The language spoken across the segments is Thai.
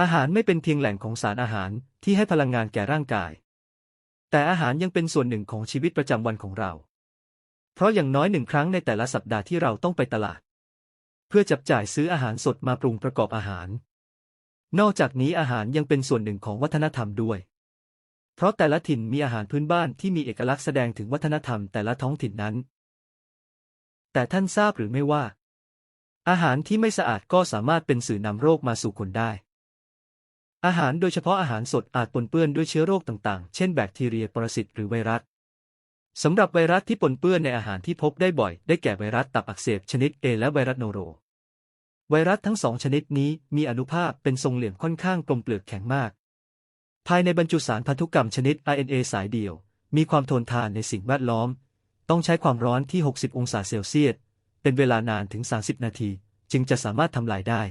อาหารไม่เป็นเพียงแหล่งของสารอาหารที่ให้พลังงานแก่ร่างกาย แต่อาหารยังเป็นส่วนหนึ่งของชีวิตประจำวันของเรา เพราะอย่างน้อยหนึ่งครั้งในแต่ละสัปดาห์ที่เราต้องไปตลาด เพื่อจับจ่ายซื้ออาหารสดมาปรุงประกอบอาหาร นอกจากนี้อาหารยังเป็นส่วนหนึ่งของวัฒนธรรมด้วย เพราะแต่ละถิ่นมีอาหารพื้นบ้านที่มีเอกลักษณ์แสดงถึงวัฒนธรรมแต่ละท้องถิ่นนั้น แต่ท่านทราบหรือไม่ว่า อาหารที่ไม่สะอาดก็สามารถเป็นสื่อนำโรคมาสู่คนได้ อาหารโดยเฉพาะอาหารสดอาจปนเปื้อนด้วยเชื้อโรคต่างๆ เช่นแบคทีเรียปรสิตหรือไวรัสสำหรับไวรัสที่ปนเปื้อนในอาหารที่พบได้บ่อย ได้แก่ไวรัสตับอักเสบชนิด A และไวรัสโนโร ไวรัสทั้งสองชนิดนี้มีอนุภาคเป็นทรงเหลี่ยมค่อนข้างกลมเปลือกแข็งมาก ภายในบรรจุสารพันธุกรรมชนิด RNA สายเดี่ยว มีความทนทานในสิ่งแวดล้อม ต้องใช้ความร้อนที่ 60 องศาเซลเซียส เป็นเวลานานถึง 30 นาที จึงจะสามารถทำลายได้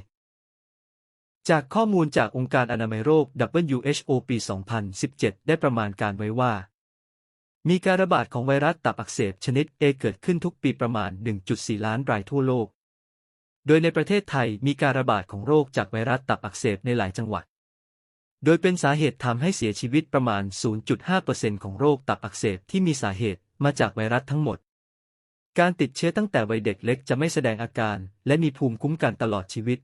จากข้อมูลจากองค์การอนามัยโรค WHO ปี 2017 ได้ประมาณการไว้ว่า มีการระบาดของไวรัสตับอักเสบชนิด A เกิดขึ้นทุกปีประมาณ 1.4 ล้านรายทั่วโลก โดยในประเทศไทยมีการระบาดของโรคจากไวรัสตับอักเสบในหลายจังหวัด โดยเป็นสาเหตุทำให้เสียชีวิตประมาณ 0.5%ของโรคตับอักเสบที่มีสาเหตุมาจากไวรัสทั้งหมด การติดเชื้อตั้งแต่วัยเด็กเล็กจะไม่แสดงอาการ และมีภูมิคุ้มกันตลอดชีวิต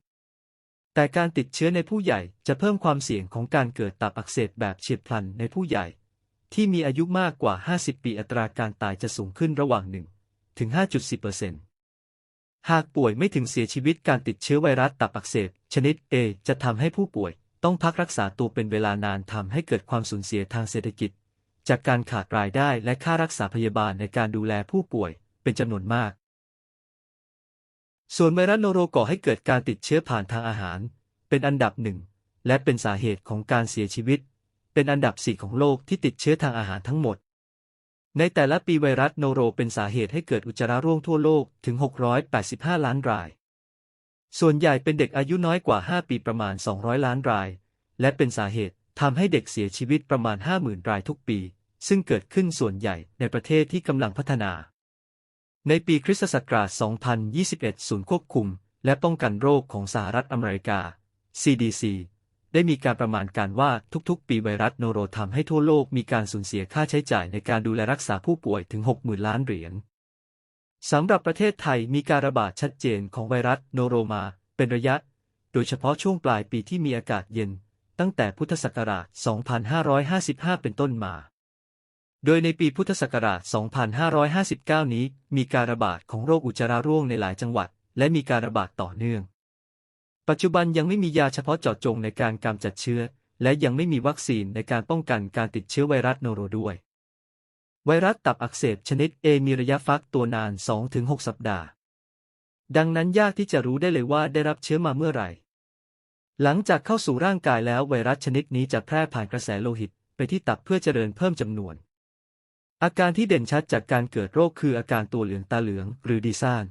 แต่การติดเชื้อในผู้ใหญ่จะเพิ่มความเสี่ยงของการเกิดตับอักเสบแบบเฉียบพลันในผู้ใหญ่ ที่มีอายุมากกว่า 50 ปีอัตราการตายจะสูงขึ้นระหว่าง 1 ถึง5.4%หากป่วยไม่ถึงเสียชีวิตการติดเชื้อไวรัสตับอักเสบชนิด A จะทำให้ผู้ป่วยต้องพักรักษาตัวเป็นเวลานานทำให้เกิดความสูญเสียทางเศรษฐกิจ จากการขาดรายได้และค่ารักษาพยาบาลในการดูแลผู้ป่วยเป็นจำนวนมาก ส่วนไวรัสโนโรก่อให้เกิดการติดเชื้อผ่านทางอาหาร เป็นอันดับหนึ่งและเป็นสาเหตุของการเสียชีวิต เป็นอันดับสี่ของโลกที่ติดเชื้อทางอาหารทั้งหมด ในแต่ละปีไวรัสโนโรเป็นสาเหตุให้เกิดอุจจาระร่วงทั่วโลกถึง 685 ล้านราย ส่วนใหญ่เป็นเด็กอายุน้อยกว่า 5 ปีประมาณ 200 ล้านราย และเป็นสาเหตุทำให้เด็กเสียชีวิตประมาณ 50,000 รายทุกปี ซึ่งเกิดขึ้นส่วนใหญ่ในประเทศที่กำลังพัฒนา ในปีคริสตศักราช 2021 ศูนย์ควบคุม และป้องกันโรคของสหรัฐอเมริกา CDC ได้มีการประมาณการว่าทุกๆ ปีไวรัสโนโรทำให้ทั่วโลกมีการสูญเสียค่าใช้จ่ายในการดูแลรักษาผู้ป่วยถึง 60,000 ล้านเหรียญสำหรับประเทศไทยมีการระบาดชัดเจนของไวรัสโนโรมา เป็นระยะ โดยเฉพาะช่วงปลายปีที่มีอากาศเย็น ตั้งแต่พุทธศักราช 2555 เป็นต้นมา โดยในปีพุทธศักราช 2559 นี้ มีการระบาดของโรคอุจจาระร่วงในหลายจังหวัด และมีการระบาดต่อเนื่อง ปัจจุบันยังไม่มียาเฉพาะเจาะจงในการกำจัดเชื้อ และยังไม่มีวัคซีนในการป้องกันการติดเชื้อไวรัสโนโรด้วย ไวรัสตับอักเสบชนิด A มีระยะฟักตัวนาน 2-6 สัปดาห์ ดังนั้นยากที่จะรู้ได้เลยว่าได้รับเชื้อมาเมื่อไหร่ หลังจากเข้าสู่ร่างกายแล้วไวรัสชนิดนี้จะแพร่ผ่านกระแสโลหิต ไปที่ตับเพื่อเจริญเพิ่มจำนวน อาการที่เด่นชัดจากการเกิดโรคคืออาการตัวเหลืองตาเหลืองหรือดีซ่าน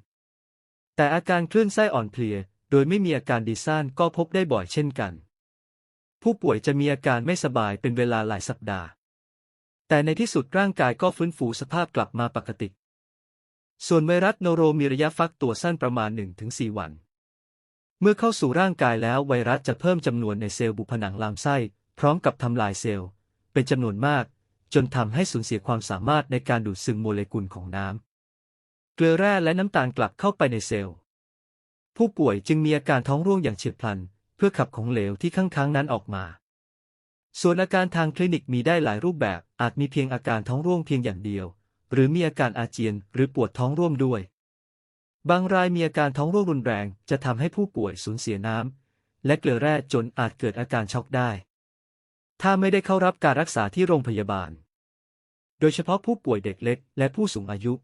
แต่อาการคลื่นไส้อ่อนเพลีย โดยไม่มีอาการดีซ่านก็พบได้บ่อยเช่นกัน ผู้ป่วยจะมีอาการไม่สบายเป็นเวลาหลายสัปดาห์ แต่ในที่สุดร่างกายก็ฟื้นฟูสภาพกลับมาปกติ ส่วนไวรัสโนโรมีระยะฟักตัวสั้นประมาณ 1-4 วัน เมื่อเข้าสู่ร่างกายแล้วไวรัสจะเพิ่มจำนวนในเซลล์บุผนังลำไส้ พร้อมกับทำลายเซลล์ เป็นจำนวนมาก จนทำให้สูญเสียความสามารถในการดูดซึมโมเลกุลของน้ำ เกลือแร่และน้ำตาลกลับเข้าไปในเซลล์ ผู้ป่วยจึงมีอาการท้องร่วงอย่างเฉียบพลัน เพื่อขับของเหลวที่ค้างๆนั้นออกมา ส่วนอาการทางคลินิกมีได้หลายรูปแบบ อาจมีเพียงอาการท้องร่วงเพียงอย่างเดียว หรือมีอาการอาเจียนหรือปวดท้องร่วมด้วย บางรายมีอาการท้องร่วงรุนแรงจะทำให้ผู้ป่วยสูญเสียน้ำและเกลือแร่จนอาจเกิดอาการช็อกได้ ถ้าไม่ได้เข้ารับการรักษาที่โรงพยาบาล โดยเฉพาะผู้ป่วยเด็กเล็ก และผู้สูงอายุ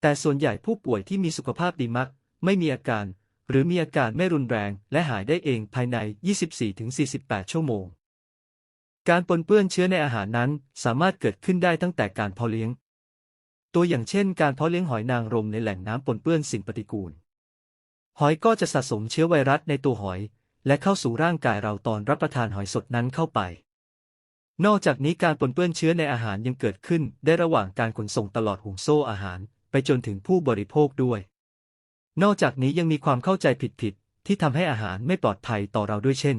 แต่ส่วนใหญ่ผู้ป่วยที่มีสุขภาพดีมัก ไม่มีอาการ หรือมีอาการไม่รุนแรง และหายได้เองภายใน 24-48 ชั่วโมง การปนเปื้อนเชื้อในอาหารนั้นสามารถเกิดขึ้นได้ตั้งแต่การเพาะเลี้ยง ตัวอย่างเช่น การเพาะเลี้ยงหอยนางรมในแหล่งน้ำปนเปื้อนสิ่งปฏิกูล หอยก็จะสะสมเชื้อไวรัสในตัวหอย และเข้าสู่ร่างกายเราตอนรับประทานหอยสดนั้นเข้าไป นอกจากนี้การปนเปื้อนเชื้อในอาหารยังเกิดขึ้นได้ระหว่างการขนส่งตลอดห่วงโซ่อาหาร ไปจนถึงผู้บริโภคด้วย นอกจากนี้ยังมีความเข้าใจผิดๆที่ทำให้อาหารไม่ปลอดภัยต่อเราด้วยเช่น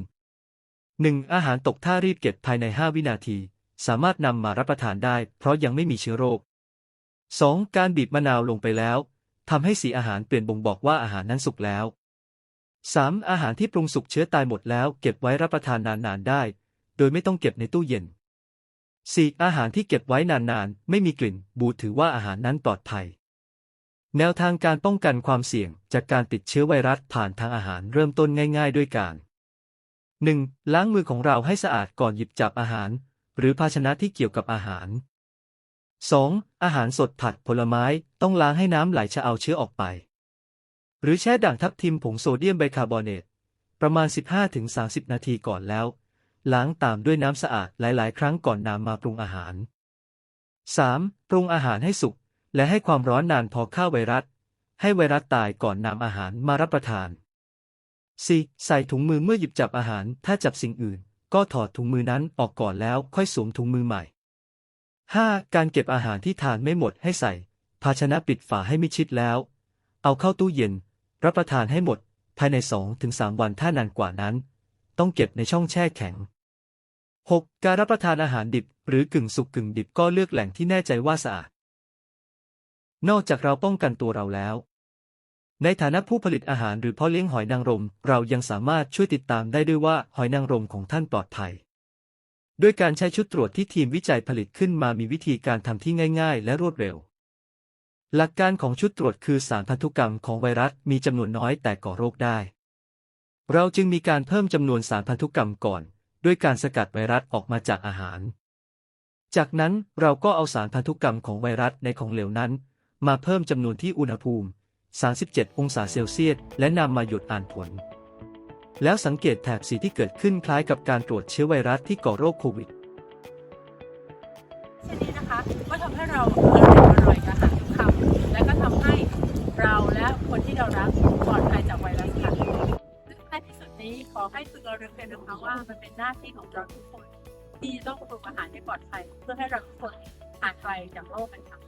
1. อาหารตกท่ารีบเก็บภายใน 5 วินาที สามารถนำมารับประทานได้ เพราะยังไม่มีเชื้อโรค 2. การบีบมะนาวลงไปแล้วทำให้สีอาหารเปลี่ยนบ่งบอกว่าอาหารนั้นสุกแล้ว 3. อาหารที่ปรุงสุกเชื้อตายหมดแล้วเก็บไว้รับประทานนานๆได้ โดยไม่ต้องเก็บในตู้เย็น 4. อาหารที่เก็บไว้นานๆ ไม่มีกลิ่น บูดถือว่าอาหารนั้นปลอดภัย แนวทางการป้องกันความเสี่ยงจากการติดเชื้อไวรัสผ่านทางอาหารเริ่มต้นง่าย ๆ ด้วยการ 1. ล้างมือของเราให้สะอาดก่อนหยิบจับอาหาร หรือภาชนะที่เกี่ยวกับอาหาร 2. อาหารสดผัดผลไม้ต้องล้างให้น้ำไหลจะเอาเชื้อออกไป หรือแช่ด่างทับทิมผงโซเดียมไบคาร์บอเนต ประมาณ 15-30 นาทีก่อนแล้ว ล้างตามด้วยน้ำสะอาดหลาย ๆ ครั้งก่อนนำมาปรุงอาหาร 3. ปรุงอาหารให้สุก และให้ความร้อนนานพอฆ่าไวรัส ให้ไวรัสตายก่อนนำอาหารมารับประทาน 4. ใส่ถุงมือเมื่อหยิบจับอาหาร ถ้าจับสิ่งอื่น ก็ถอดถุงมือนั้นออกก่อนแล้วค่อยสวมถุงมือใหม่ 5. การเก็บอาหารที่ทานไม่หมดให้ใส่ ภาชนะปิดฝาให้มิชิดแล้ว เอาเข้าตู้เย็น รับประทานให้หมด ภายใน 2-3 วันถ้านานกว่านั้น ต้องเก็บในช่องแช่แข็ง 6. การรับประทานอาหารดิบ หรือกึ่งสุกกึ่งดิบก็เลือกแหล่งที่แน่ใจว่าสะอาด นอกจากเราป้องกันตัวเราแล้ว ในฐานะผู้ผลิตอาหารหรือพาะเลี้ยงหอยนางรม เรายังสามารถช่วยติดตามได้ด้วยว่าหอยนางรมของท่านปลอดภัย ด้วยการใช้ชุดตรวจที่ทีมวิจัยผลิตขึ้นมามีวิธีการทำที่ง่าย ๆ และรวดเร็ว หลักการของชุดตรวจคือสารพันธุกรรมของไวรัสมีจำนวนน้อยแต่ก่อโรคได้ เราจึงมีการเพิ่มจำนวนสารพันธุกรรมก่อน ด้วยการสกัดไวรัสออกมาจากอาหาร จากนั้นเราก็เอาสารพันธุกรรมของไวรัสในของเหลวนั้น มาเพิ่มจำนวนที่อุณหภูมิ 37 องศาเซลเซียส และนำมาหยดอ่านผล แล้วสังเกตแถบสีที่เกิดขึ้นคล้ายกับการตรวจเชื้อไวรัสที่ก่อโรคโควิดเช่นนี้นะคะก็ทำให้เรา คนที่เรารักปลอดภัยจากไวรัสค่ะซึ่งท้ายที่สุดนี้ขอให้คุณเราเรียนเป็นนะคะว่ามันเป็นหน้าที่ของเราทุกคน ที่จะต้องปรุงอาหารให้ปลอดภัยเพื่อให้เราทุกคนผ่านไปจากโรคกันค่ะ